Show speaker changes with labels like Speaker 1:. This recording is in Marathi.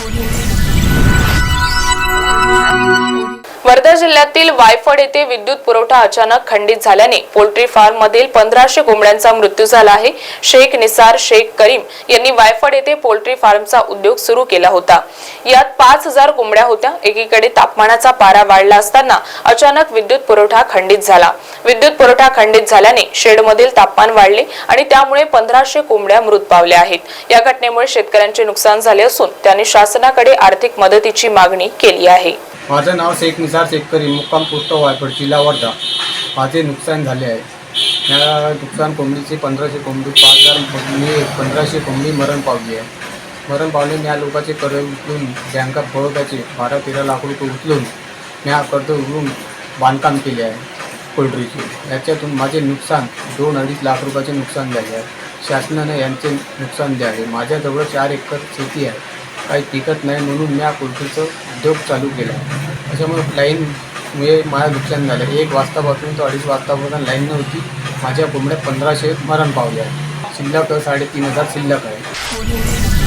Speaker 1: Audio वर्धा जिल्ह्यातील वायफड येथे विद्युत पुरवठा अचानक खंडित झाल्याने पोल्ट्री फार्म मधील पंधराशे कोंबड्यांचा मृत्यू झाला आहे. शेख निसार शेख करीम यांनी वायफड येथे पोल्ट्री फार्मचा उद्योग सुरू केला होता. यात पाच हजार कोंबड्या होत्या. एकीकडे तापमानाचा पारा वाढला असताना अचानक विद्युत पुरवठा खंडित झाला. विद्युत पुरवठा खंडित झाल्याने शेडमधील तापमान वाढले आणि त्यामुळे पंधराशे कोंबड्या मृत पावल्या आहेत. या घटनेमुळे शेतकऱ्यांचे नुकसान झाले असून त्यांनी शासनाकडे आर्थिक मदतीची मागणी केली आहे.
Speaker 2: माझं नाव शेख निसार शेतकरी मुक्काम पोस्ट वायफड जिल्हा वर्धा. माझे नुकसान झाले आहे. या नुकसान कोंबडीचे पंधराशे कोंबडी पाच हजार कोंबडी पंधराशे कोंबडी मरण पावली आहे. मरण पावले या लोकांचे कर्ज उचलून बँका बडोद्याचे बारा तेरा लाख रुपये उचलून या कर्ज उचलून बांधकाम केले आहे. पोल्ट्रीचे. याच्यातून माझे नुकसान दोन अडीच लाख रुपयाचे नुकसान झाले आहे. शासनाने यांचे नुकसान द्यावे माझ्याजवळ चार एकर शेती आहे. काही टिकत नाही म्हणून मी या उद्योग चालू केला. त्याच्यामुळे लाईनमुळे माझं नुकसान झालं. एक वाजतापासून तर अडीच वाजतापासून लाईन नव्हती. माझ्या कोंबड्या पंधराशे मरण पावल्या शिल्लक साडेतीन हजार शिल्लक आहे.